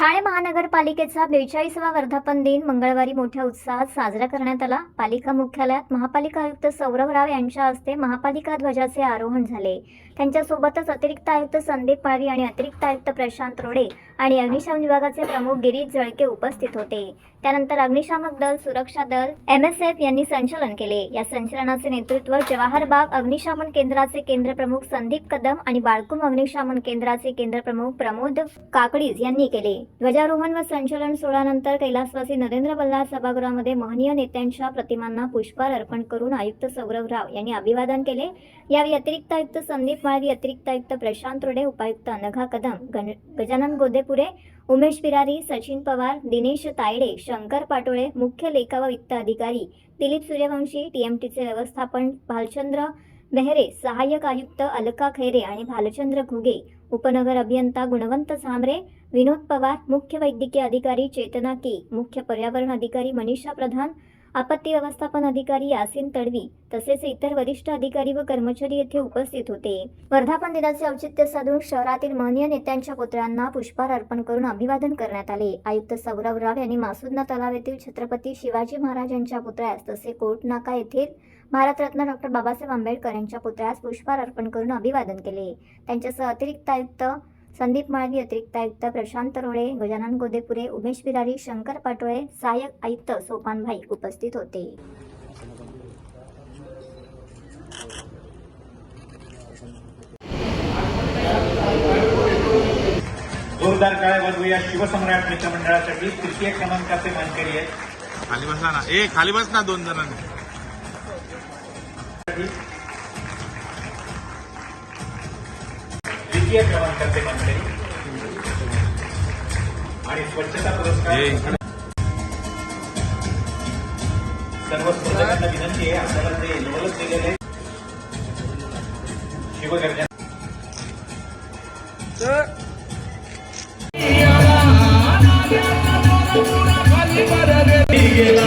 ठाणे महानगरपालिकेचा बेचाळीसावा वर्धापन दिन मंगळवारी मोठ्या उत्साहात साजरा करण्यात आला. पालिका मुख्यालयात महापालिका आयुक्त सौरभ राव यांच्या हस्ते महापालिका ध्वजाचे आरोहण झाले. त्यांच्यासोबतच अतिरिक्त आयुक्त संदीप पाळवी आणि अतिरिक्त आयुक्त प्रशांत रोडे आणि अग्निशमन विभागाचे प्रमुख गिरीश जळके उपस्थित होते. त्यानंतर अग्निशामक दल सुरक्षा दल एम एस एफ यांनी संचलन केले. या संचलनाचे नेतृत्व जवाहर बाग अग्निशमन केंद्राचे प्रमुख संदीप कदम आणि बाळकुम अग्निशमन केंद्राचे केंद्र प्रमुख प्रमोद काकडीज यांनी केले. ध्वजारोहण व संचलन सोहळ्यानंतर कैलासवासी नरेंद्र बल्लाळ सभागृहामध्ये महनीय नेत्यांच्या प्रतिमांना पुष्पहार अर्पण करून आयुक्त सौरभ राव यांनी अभिवादन केले यावेळी अतिरिक्त आयुक्त संदीप माळवी अतिरिक्त आयुक्त प्रशांत रोडे उपायुक्त अनघा कदम गण गजानन गोदेपुरे उमेश बिरारी सचिन पवार दिनेश तायडे शंकर पाटोळे मुख्य लेखा व वित्त अधिकारी दिलीप सूर्यवंशी टीएमटीचे व्यवस्थापन भालचंद्र बेहरे सहाय्यक आयुक्त अलका खैरे आणि भालचंद्र घुगे उपनगर अभियंता गुणवंत झांबरे विनोद पवार मुख्य वैद्यकीय अधिकारी चेतना के मुख्य पर्यावरण अधिकारी मनीषा प्रधान आपत्ती व्यवस्थापन अधिकारी यासिन तडवी तसेच इतर वरिष्ठ अधिकारी व कर्मचारी येथे उपस्थित होते. वर्धापन दिनाचे औचित्य साधून शहरातील महनीय नेत्यांच्या पुतळ्यांना पुष्पहार अर्पण करून अभिवादन करण्यात आले. आयुक्त सौरभ राव यांनी मासुदना तलाव येथील छत्रपती शिवाजी महाराज यांच्या पुतळ्यास तसे कोर्ट नाका येथील भारतरत्न डॉक्टर बाबासाहेब आंबेडकर यांच्या पुतळ्यास पुष्पहार अर्पण करून अभिवादन केले. त्यांच्यासह अतिरिक्त आयुक्त संदीप माळवी अतिरिक्त आयुक्त प्रशांत रोडे गजानन गोदेपुरे उमेश बिरारी शंकर पाटोळे सहाय्यक आयुक्त सोपानभाई उपस्थित होते. जोरदार काळे या शिवसम्राट मित्रमंडळासाठी तृतीय क्रमांकाचे मानकरी आहेत. खाली बसला ना. ए खाली बस ना दोन जणांनी. द्वितीय क्रमांकाचे मानकरी आणि स्वच्छता पुरस्कार. सर्व स्पर्धकांना विनंती आहे आपल्याला ते नवलच दिलेले आहे. शिवगर्जना गेला